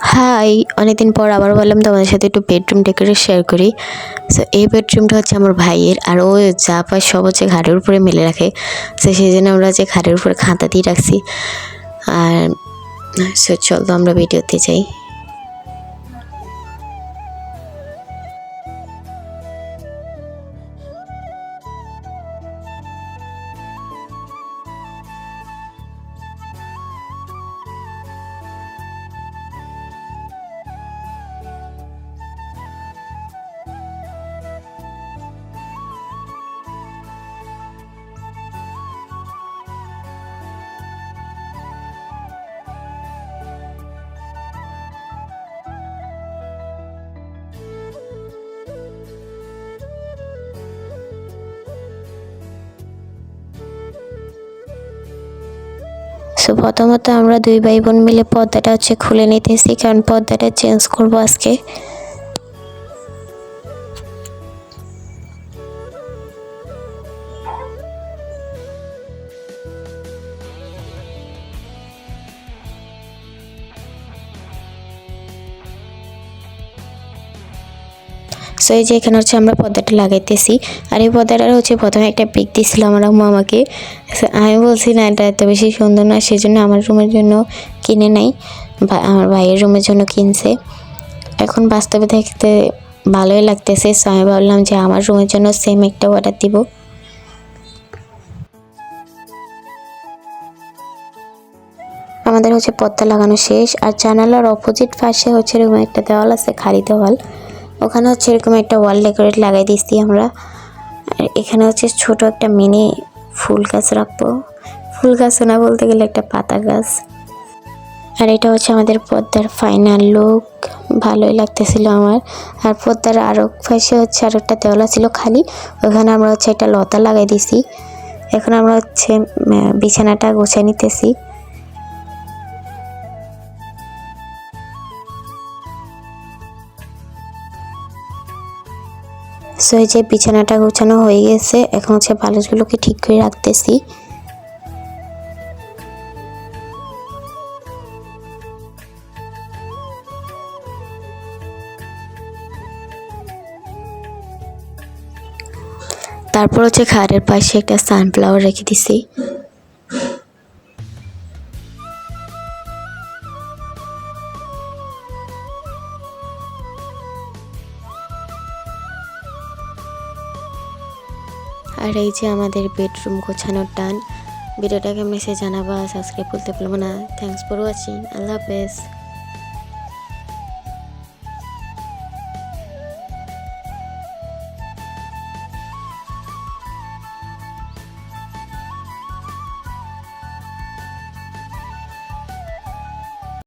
High, অনেকদিন পর আবার বললাম তোমাদের সাথে একটু বেডরুম ডেকোরেট শেয়ার করি। সো এই বেডরুমটা হচ্ছে আমার ভাইয়ের আর ও যা পায় সব হচ্ছে ঘাটের উপরে মেলে রাখে। সো সেই জন্য আমরা যে ঘাটের উপরে খাতা দিয়ে রাখছি। আর সো তো আমরা ভিডিওতে যাই। সো প্রথমত আমরা দুই ভাই বোন মিলে পর্দাটা হচ্ছে খুলে নিতেছি, কারণ পর্দাটা চেঞ্জ করব আজকে। সো এই যে এখানে হচ্ছে আমরা পর্দাটা লাগাইতেছি। আর এই পর্দাটার হচ্ছে প্রথমে একটা পিক দিছিল আমার মামাকে আমি বলছি, না, এটা এত বেশি সুন্দর না, সেজন্য আমার রুমের জন্য কিনে নাই, বা আমার ভাইয়ের রুমের জন্য কিনছে। এখন বাস্তবে দেখতে ভালোই লাগতেছে সো আমি ভাবলাম যে আমার রুমের জন্য সেম একটা অর্ডার দিব। আমাদের হচ্ছে পর্দা লাগানো শেষ, আর জানালার অপোজিট পাশে হচ্ছে এরকম একটা দেওয়াল আছে, খালি দেওয়াল। ওখানে হচ্ছে এরকম একটা ওয়াল ডেকোরেট লাগাই দিচ্ছি আমরা। আর এখানে হচ্ছে ছোট একটা মিনি ফুল গাছ রাখব। ফুল গাছ না বলতে গেলে একটা পাতা গাছ। আর এটা হচ্ছে আমাদের পদ্মার ফাইনাল লুক ভালোই লাগতেছিল আমার। আর পদ্মার আরও পাশে হচ্ছে আর একটা দেওয়ালা ছিল খালি। ওখানে আমরা হচ্ছে একটা লতা লাগাই দিছি এখন আমরা হচ্ছে বিছানাটা গোছাই নিতেছি। সো এই যে বিছানাটা গোছানো হয়ে গেছে, এখন হচ্ছে বালিশগুলোকে ঠিক করে রাখতেছি। তারপর হচ্ছে খাড়ের পাশে একটা সানফ্লাওয়ার রেখে দিছি। আর এই যে আমাদের বেডরুম গোছানোর টান, ভিডিওটাকে মেসেজ জানাবা সাবস্ক্রাইব করতে পারব না। থ্যাংকস ফর ওয়াচিং আল্লাহ হাফেজ।